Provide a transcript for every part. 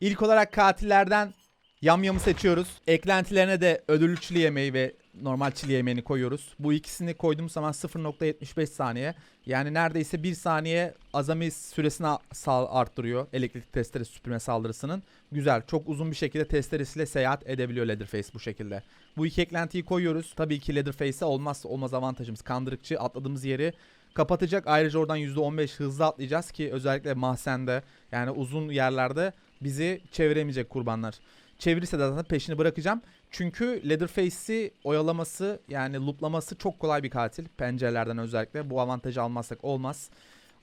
İlk olarak katillerden yamyamı seçiyoruz. Eklentilerine de ödüllü çili yemeği ve normal çili yemeğini koyuyoruz. Bu ikisini koyduğum zaman 0.75 saniye. Yani neredeyse 1 saniye azami süresini arttırıyor elektrik testere süpürme saldırısının. Güzel. Çok uzun bir şekilde testeresiyle seyahat edebiliyor Leatherface bu şekilde. Bu iki eklentiyi koyuyoruz. Tabii ki Leatherface'e olmazsa olmaz avantajımız. Kandırıkçı atladığımız yeri kapatacak. Ayrıca oradan %15 hızlı atlayacağız ki özellikle mahzende yani uzun yerlerde bizi çeviremeyecek kurbanlar. Çevirirse de zaten peşini bırakacağım. Çünkü Leatherface'i oyalaması yani looplaması çok kolay bir katil. Pencerelerden özellikle. Bu avantajı almazsak olmaz.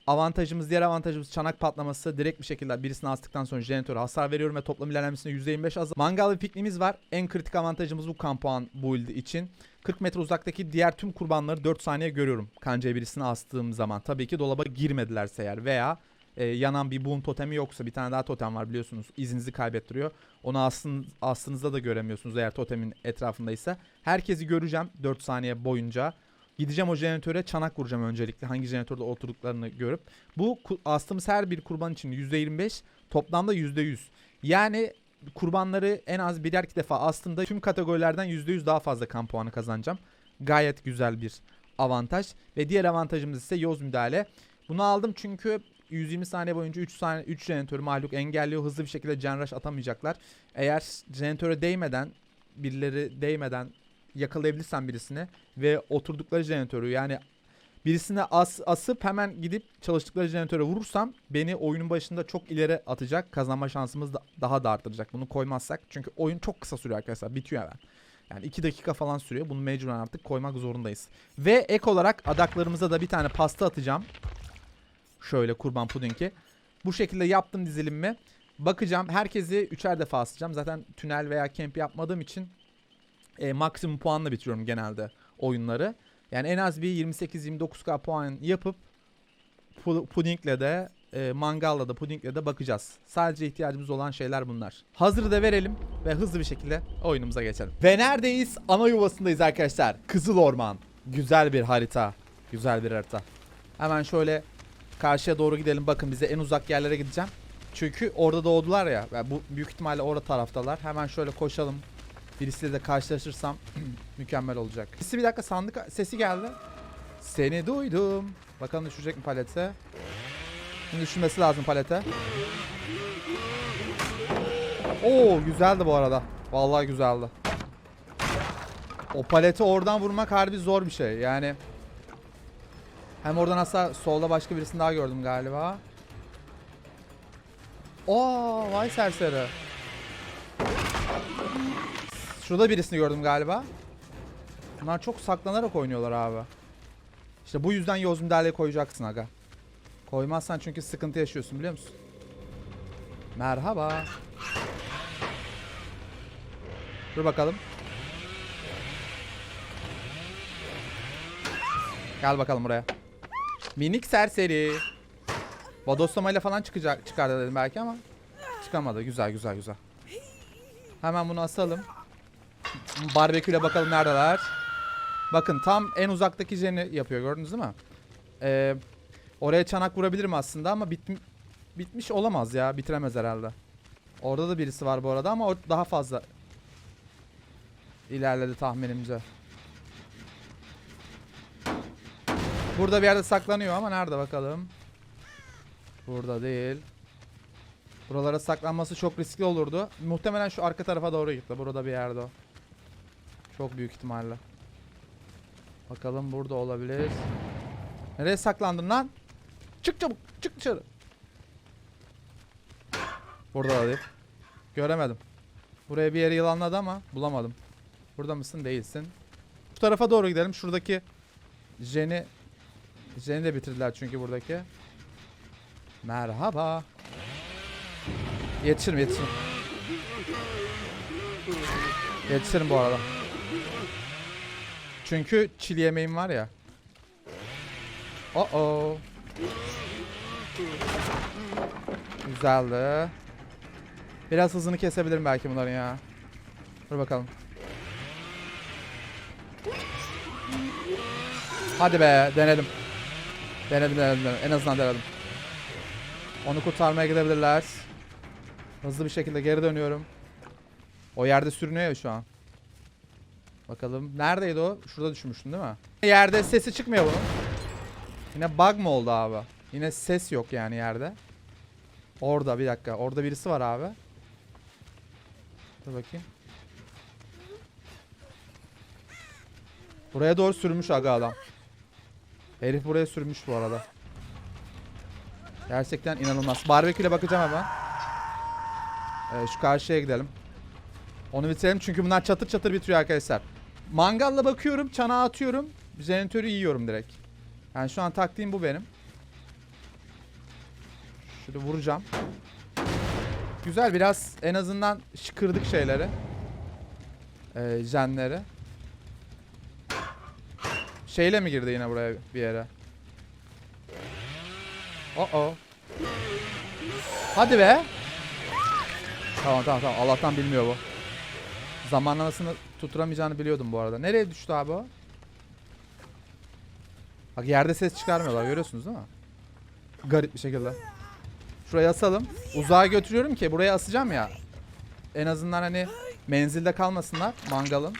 Avantajımız, diğer avantajımız çanak patlaması. Direkt bir şekilde birisini astıktan sonra jeneratöre hasar veriyorum ve toplam ilerlemesinde %25 az. Mangal ve pikniğimiz var. En kritik avantajımız bu kampuan build için. 40 metre uzaktaki diğer tüm kurbanları 4 saniye görüyorum. Kancaya birisini astığım zaman. Tabii ki dolaba girmedilerse eğer veya e, yanan bir boom totemi yoksa bir tane daha totem var biliyorsunuz. İzinizi kaybettiriyor. Onu astın, astığınızda da göremiyorsunuz eğer totemin etrafındaysa. Herkesi göreceğim 4 saniye boyunca. Gideceğim o jeneratöre çanak vuracağım öncelikle. Hangi jeneratörde oturduklarını görüp. Bu astığımız her bir kurban için %25 toplamda %100. Yani kurbanları en az birer iki defa astığımda tüm kategorilerden %100 daha fazla kan puanı kazanacağım. Gayet güzel bir avantaj. Ve diğer avantajımız ise yoz müdahale. Bunu aldım çünkü 120 saniye boyunca 3 saniye 3 jeneratörü mahluk engelliyor. Hızlı bir şekilde gen rush atamayacaklar. Eğer jeneratöre değmeden birileri değmeden yakalayabilirsem birisini ve oturdukları jeneratörü yani birisine as, asıp hemen gidip çalıştıkları jeneratöre vurursam beni oyunun başında çok ileri atacak. Kazanma şansımız da daha da arttıracak. Bunu koymazsak çünkü oyun çok kısa sürüyor arkadaşlar. Bitiyor hemen. Yani 2 dakika falan sürüyor. Bunu mecburen artık koymak zorundayız. Ve ek olarak adaklarımıza da bir tane pasta atacağım. Şöyle kurban pudingi. Bu şekilde yaptım dizilimimi. Bakacağım. Herkesi üçer defa asacağım. Zaten tünel veya camp yapmadığım için e, maksimum puanla bitiriyorum genelde oyunları. Yani en az bir 28-29k puan yapıp pu- pudingle de e, mangalla da pudingle de bakacağız. Sadece ihtiyacımız olan şeyler bunlar. Hazır da verelim ve hızlı bir şekilde oyunumuza geçelim. Ve neredeyiz? Ana yuvasındayız arkadaşlar. Kızıl Orman. Güzel bir harita. Güzel bir harita. Hemen şöyle karşıya doğru gidelim. Bakın bize en uzak yerlere gideceğim. Çünkü orada doğdular ya. Yani bu büyük ihtimalle orada taraftalar. Hemen şöyle koşalım. Birisiyle de karşılaşırsam mükemmel olacak. Sesi bir dakika sandık sesi geldi. Seni duydum. Bakalım düşecek mi palete? Şimdi düşürmesi lazım palete. Oo güzeldi bu arada. Vallahi güzeldi. O paleti oradan vurmak harbi zor bir şey. Yani hem oradan aslında solda başka birisini daha gördüm galiba. Oo vay serseri. Şurada birisini gördüm galiba. Bunlar çok saklanarak oynuyorlar abi. İşte bu yüzden yoz müdahale koyacaksın aga. Koymazsan çünkü sıkıntı yaşıyorsun biliyor musun? Merhaba. Dur bakalım. Gel bakalım buraya. Minik serseri. Bodoslamayla falan çıkacak çıkardı dedim belki ama çıkamadı. Güzel güzel güzel. Hemen bunu asalım. Barbeküyle bakalım neredeler. Bakın tam en uzaktaki jeni yapıyor gördünüz değil mi? Ee, oraya çanak vurabilirim aslında ama bit bitmiş olamaz ya. Bitiremez herhalde. Orada da birisi var bu arada ama daha fazla ilerledi tahminimce. Burada bir yerde saklanıyor ama nerede bakalım. Burada değil. Buralara saklanması çok riskli olurdu. Muhtemelen şu arka tarafa doğru gitti. Burada bir yerde o. Çok büyük ihtimalle. Bakalım burada olabilir. Nereye saklandın lan? Çık çabuk. Çık dışarı. Burada da değil. Göremedim. Buraya bir yere yılanladı ama bulamadım. Burada mısın? Değilsin. Şu tarafa doğru gidelim. Şuradaki Jen'i Jen'i de bitirdiler çünkü buradaki. Merhaba. Yetişirim yetişirim. Yetişirim bu arada. Çünkü çil yemeğim var ya. Oh oh. Güzeldi. Biraz hızını kesebilirim belki bunların ya. Dur bakalım. Hadi be denedim. Denedim denedim denedim. En azından denedim. Onu kurtarmaya gidebilirler. Hızlı bir şekilde geri dönüyorum. O yerde sürünüyor ya şu an. Bakalım. Neredeydi o? Şurada düşmüştün değil mi? Yerde sesi çıkmıyor bunun. Yine bug mı oldu abi? Yine ses yok yani yerde. Orada bir dakika. Orada birisi var abi. Dur bakayım. Buraya doğru sürmüş aga adam. Herif buraya sürmüş bu arada. Gerçekten inanılmaz. Barbeküyle bakacağım hemen. Ee, şu karşıya gidelim. Onu bitirelim çünkü bunlar çatır çatır bitiriyor arkadaşlar. Mangalla bakıyorum, çanağa atıyorum. Jeneratörü yiyorum direkt. Yani şu an taktiğim bu benim. Şöyle vuracağım. Güzel biraz en azından şıkırdık şeyleri. Ee, jenleri. Şeyle mi girdi yine buraya bir yere? Oh oh. Hadi be. Tamam tamam tamam. Allah'tan bilmiyor bu. Zamanlamasını tutturamayacağını biliyordum bu arada. Nereye düştü abi o? Bak yerde ses çıkarmıyorlar görüyorsunuz değil mi? Garip bir şekilde. Şuraya asalım. Uzağa götürüyorum ki buraya asacağım ya. En azından hani menzilde kalmasınlar mangalın.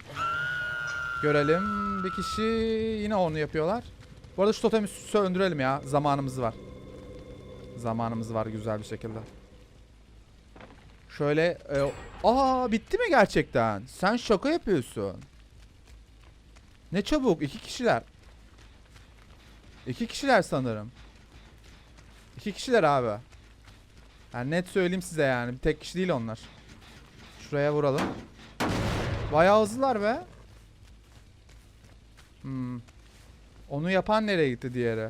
Görelim. Bir kişi yine onu yapıyorlar. Bu arada şu totemi söndürelim ya. Zamanımız var. Zamanımız var güzel bir şekilde. Şöyle e, aa bitti mi gerçekten? Sen şaka yapıyorsun. Ne çabuk iki kişiler. İki kişiler sanırım. İki kişiler abi. Yani net söyleyeyim size yani. Bir tek kişi değil onlar. Şuraya vuralım. Bayağı hızlılar be. Hmm. Onu yapan nereye gitti diğeri?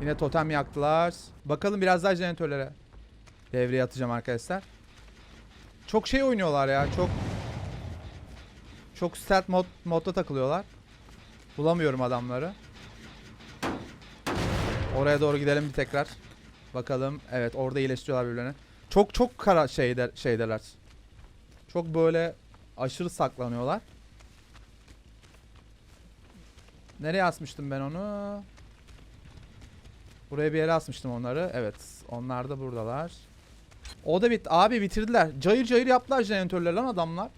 Yine totem yaktılar. Bakalım biraz daha jeneratörlere devreye atacağım arkadaşlar. Çok şey oynuyorlar ya. Çok çok stealth mod modda takılıyorlar. Bulamıyorum adamları. Oraya doğru gidelim bir tekrar. Bakalım. Evet orada iyileştiriyorlar birbirlerini. Çok çok kara şeyler şeydeler. Çok böyle aşırı saklanıyorlar. Nereye asmıştım ben onu? Buraya bir yere asmıştım onları. Evet. Onlar da buradalar. O da bit. Abi bitirdiler. Cayır cayır yaptılar jeneratörler lan adamlar.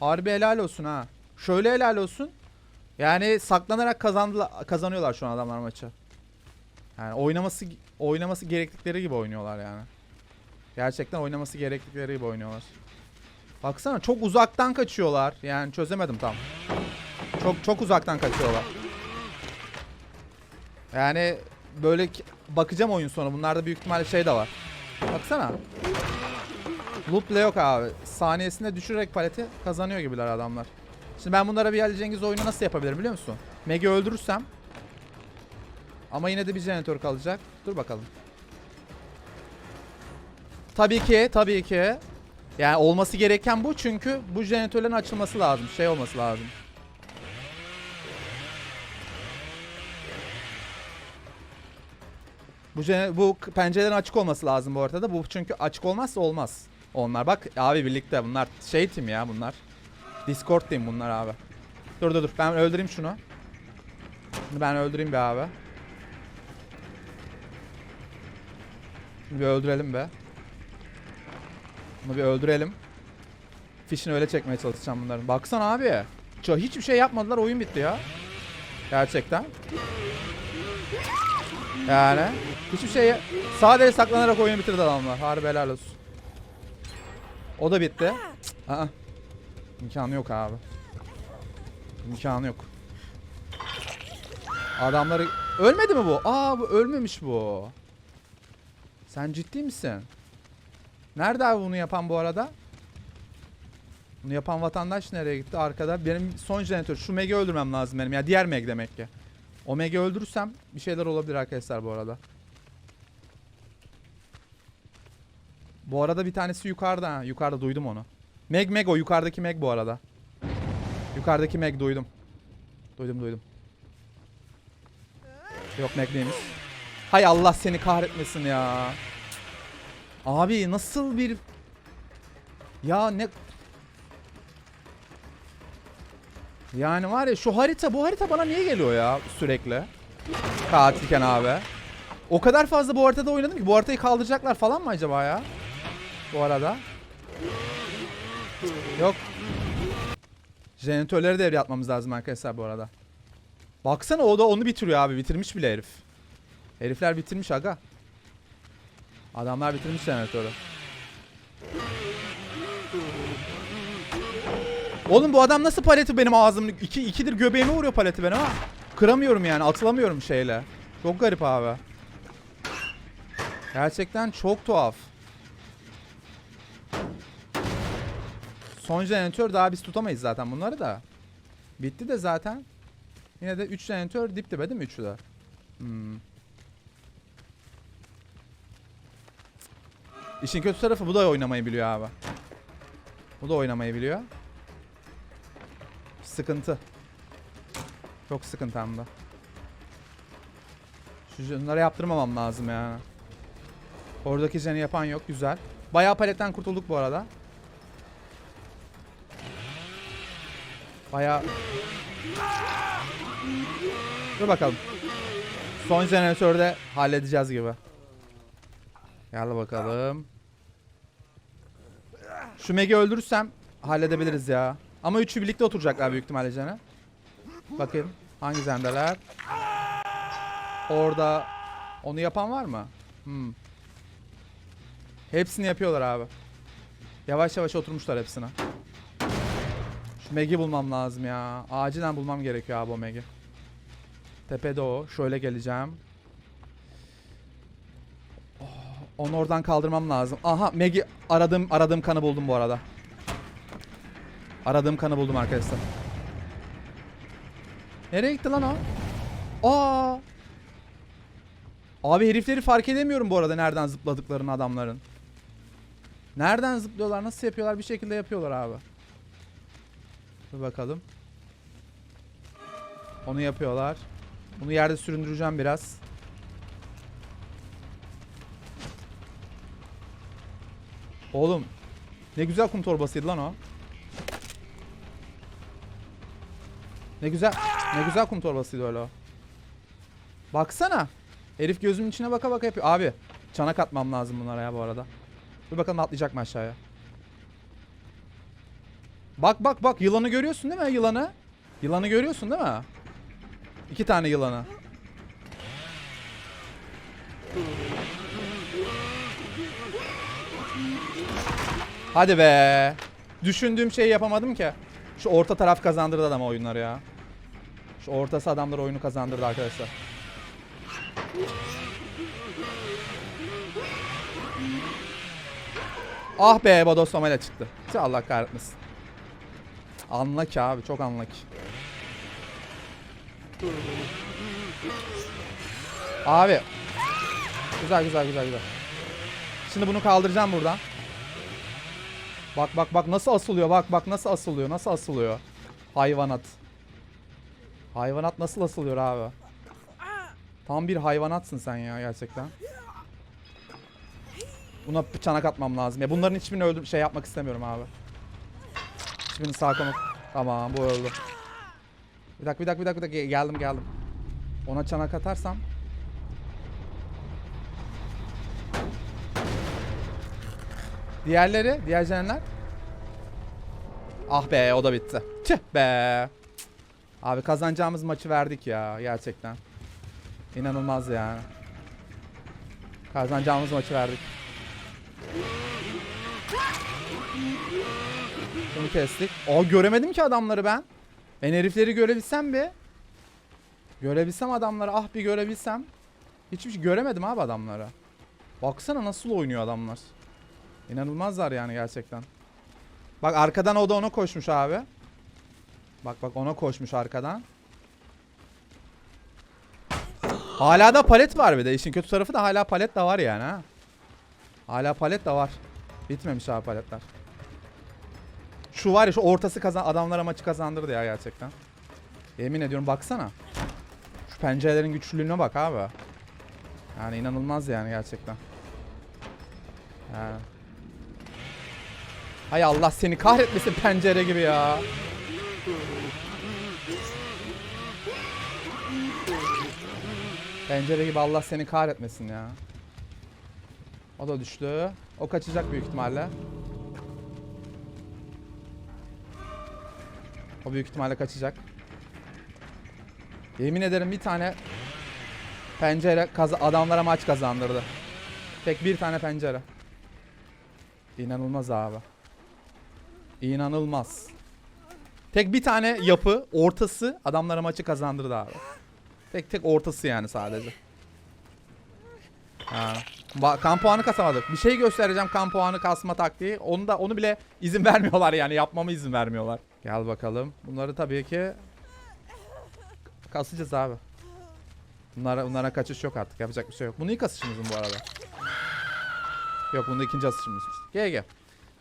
Harbi helal olsun ha. Şöyle helal olsun. Yani saklanarak kazandılar, kazanıyorlar şu an adamlar maçı. Yani oynaması oynaması gerektikleri gibi oynuyorlar yani. Gerçekten oynaması gerektikleri gibi oynuyorlar. Baksana çok uzaktan kaçıyorlar. Yani çözemedim tam. Çok çok uzaktan kaçıyorlar. Yani böyle bakacağım oyun sonu. Bunlarda büyük ihtimalle şey de var. Baksana. Loop yok abi. Saniyesinde düşürerek paleti kazanıyor gibiler adamlar. Şimdi ben bunlara bir Ali Cengiz oyunu nasıl yapabilirim biliyor musun? Meg'i öldürürsem ama yine de bir jeneratör kalacak. Dur bakalım. Tabii ki, tabii ki. Yani olması gereken bu çünkü bu jeneratörlerin açılması lazım. Şey olması lazım. Bu bu pencerelerin açık olması lazım bu ortada. Bu çünkü açık olmazsa olmaz. Onlar bak abi birlikte bunlar şey team ya bunlar. Discord team bunlar abi. Dur dur dur ben öldüreyim şunu. Bunu ben öldüreyim be abi. Bunu bir öldürelim be. Bunu bir öldürelim. Fişini öyle çekmeye çalışacağım bunların. Baksana abi. Hiçbir şey yapmadılar oyun bitti ya. Gerçekten. Yani hiçbir şey sadece saklanarak oyunu bitirdi adamlar. Harbi helal olsun. O da bitti. Cık, Aa. İmkanı yok abi. İmkanı yok. Adamları ölmedi mi bu? Aa bu ölmemiş bu. Sen ciddi misin? Nerede abi bunu yapan bu arada? Bunu yapan vatandaş nereye gitti? Arkada. Benim son jeneratör. Şu Meg'i öldürmem lazım benim. Ya diğer Meg demek ki. O Meg'i öldürürsem bir şeyler olabilir arkadaşlar bu arada. Bu arada bir tanesi yukarıda. Yukarıda duydum onu. Meg Meg o. Yukarıdaki Meg bu arada. Yukarıdaki Meg duydum. Duydum duydum. Yok Meg neymiş? Hay Allah seni kahretmesin ya. Abi nasıl bir... Ya ne... Yani var ya şu harita bu harita bana niye geliyor ya sürekli? Katilken abi. O kadar fazla bu haritada oynadım ki bu haritayı kaldıracaklar falan mı acaba ya? Bu arada. Yok. Jeneratörleri devre atmamız lazım arkadaşlar bu arada. Baksana o da onu bitiriyor abi. Bitirmiş bile herif. Herifler bitirmiş aga. Adamlar bitirmiş jeneratörü. Oğlum bu adam nasıl paleti benim ağzımın iki, ikidir göbeğime vuruyor paleti benim ha. Kıramıyorum yani atılamıyorum şeyle. Çok garip abi. Gerçekten çok tuhaf. Son jeneratör daha biz tutamayız zaten bunları da. Bitti de zaten. Yine de 3 jeneratör dip dibe değil mi 3'ü de? Hmm. İşin kötü tarafı bu da oynamayı biliyor abi. Bu da oynamayı biliyor. Sıkıntı. Çok sıkıntı hem de. Şu şunları yaptırmamam lazım ya. Oradaki jeni yapan yok. Güzel. Bayağı paletten kurtulduk bu arada. Bayağı... Dur bakalım. Son jeneratörde halledeceğiz gibi. Gel bakalım. Şu Meg'i öldürürsem halledebiliriz ya. Ama üçü birlikte oturacaklar büyük ihtimalle Jene. Bakayım hangi zendeler. Orada onu yapan var mı? Hmm. Hepsini yapıyorlar abi. Yavaş yavaş oturmuşlar hepsine. Meg'i bulmam lazım ya. Acilen bulmam gerekiyor abi o Meg'i. Tepede o. Şöyle geleceğim. Oh, Onu oradan kaldırmam lazım. Aha Meg'i aradığım aradığım kanı buldum bu arada. Aradığım kanı buldum arkadaşlar. Nereye gitti lan o? Aa! Abi herifleri fark edemiyorum bu arada nereden zıpladıklarını adamların. Nereden zıplıyorlar, nasıl yapıyorlar bir şekilde yapıyorlar abi. Dur bakalım. Onu yapıyorlar. Bunu yerde süründüreceğim biraz. Oğlum ne güzel kum torbasıydı lan o. Ne güzel ne güzel kum torbasıydı öyle o. Baksana. Herif gözümün içine baka baka yapıyor. Abi çanak atmam lazım bunlara ya bu arada. Dur bakalım atlayacak mı aşağıya. Bak bak bak yılanı görüyorsun değil mi yılanı? Yılanı görüyorsun değil mi? İki tane yılanı. Hadi be. Düşündüğüm şeyi yapamadım ki. Şu orta taraf kazandırdı adama oyunları ya. Şu ortası adamlar oyunu kazandırdı arkadaşlar. Ah be Bodoslamayla çıktı. Tüh, Allah kahretmesin. Anla ki abi çok anla ki. Abi. Güzel güzel güzel güzel. Şimdi bunu kaldıracağım buradan. Bak bak bak nasıl asılıyor bak bak nasıl asılıyor nasıl asılıyor. Hayvanat. Hayvanat nasıl asılıyor abi. Tam bir hayvanatsın sen ya gerçekten. Buna çanak atmam lazım. Ya bunların hiçbirini öldür şey yapmak istemiyorum abi. Hiçbirini sağ komut. Tamam bu öldü. Bir dakika bir dakika bir dakika, bir dakika. geldim geldim. Ona çanak atarsam. Diğerleri, diğer canlar. Ah be o da bitti. Tüh be. Abi kazanacağımız maçı verdik ya gerçekten. İnanılmaz yani. Kazanacağımız maçı verdik. Bunu kestik. Aa göremedim ki adamları ben. Ben herifleri görebilsem bir. Görebilsem adamları ah bir görebilsem. Hiçbir şey göremedim abi adamları. Baksana nasıl oynuyor adamlar. İnanılmazlar yani gerçekten. Bak arkadan o da ona koşmuş abi. Bak bak ona koşmuş arkadan. Hala da palet var bir de. İşin kötü tarafı da hala palet de var yani ha. Hala palet de var. Bitmemiş abi paletler. Şu var ya şu ortası kazan adamlara maçı kazandırdı ya gerçekten. Yemin ediyorum baksana. Şu pencerelerin güçlülüğüne bak abi. Yani inanılmaz yani gerçekten. Yani. Hay Allah seni kahretmesin pencere gibi ya. Pencere gibi Allah seni kahretmesin ya. O da düştü. O kaçacak büyük ihtimalle. O büyük ihtimalle kaçacak. Yemin ederim bir tane pencere adamlara maç kazandırdı. Tek bir tane pencere. İnanılmaz abi. İnanılmaz. Tek bir tane yapı ortası adamlara maçı kazandırdı abi. Tek tek ortası yani sadece. Ha. Kan puanı kasamadık. Bir şey göstereceğim kan puanı kasma taktiği. Onu da onu bile izin vermiyorlar yani yapmama izin vermiyorlar. Gel bakalım. Bunları tabii ki kasacağız abi. Bunlara, bunlara kaçış yok artık. Yapacak bir şey yok. Bunu ilk asışımız mı bu arada? Yok bunda ikinci asışımız. Gel.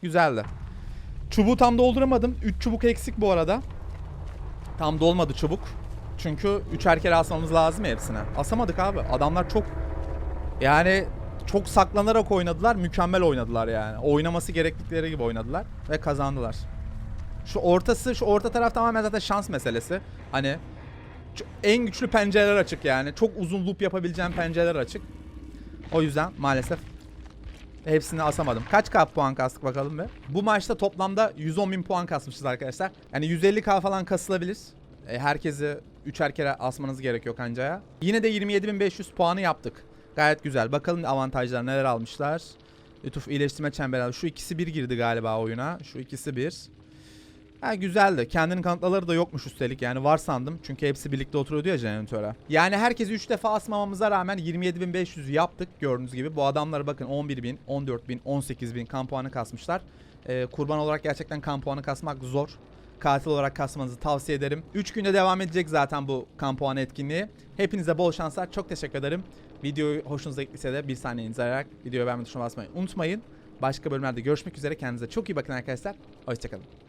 Güzeldi. Çubuğu tam dolduramadım. 3 çubuk eksik bu arada. Tam dolmadı çubuk. Çünkü üçer kere asmamız lazım hepsine. Asamadık abi. Adamlar çok yani çok saklanarak oynadılar. Mükemmel oynadılar yani. Oynaması gerektikleri gibi oynadılar ve kazandılar. Şu ortası, şu orta taraf tamamen zaten şans meselesi. Hani en güçlü pencereler açık yani. Çok uzun loop yapabileceğim pencereler açık. O yüzden maalesef hepsini asamadım. Kaç K puan kastık bakalım be. Bu maçta toplamda 110 bin puan kasmışız arkadaşlar. Yani 150K falan kasılabilir. E, herkesi üçer kere asmanız gerekiyor kancaya. Yine de 27.500 puanı yaptık. Gayet güzel. Bakalım avantajlar neler almışlar. YouTube iyileştirme çemberi. Şu ikisi bir girdi galiba oyuna. Şu ikisi bir. Ha güzeldi. Kendini kanıtlaları da yokmuş üstelik. Yani var sandım. Çünkü hepsi birlikte oturuyordu ya jeneratöre. Yani herkesi 3 defa asmamamıza rağmen 27.500 yaptık gördüğünüz gibi. Bu adamlar bakın 11.000, 14.000, 18.000 kan puanı kasmışlar. Ee, kurban olarak gerçekten kan puanı kasmak zor. Katil olarak kasmanızı tavsiye ederim. 3 günde devam edecek zaten bu kan puanı etkinliği. Hepinize bol şanslar. Çok teşekkür ederim. Videoyu hoşunuza gittiyse de bir saniyenizi ayırarak videoya beğenme tuşuna basmayı unutmayın. Başka bölümlerde görüşmek üzere. Kendinize çok iyi bakın arkadaşlar. Hoşçakalın.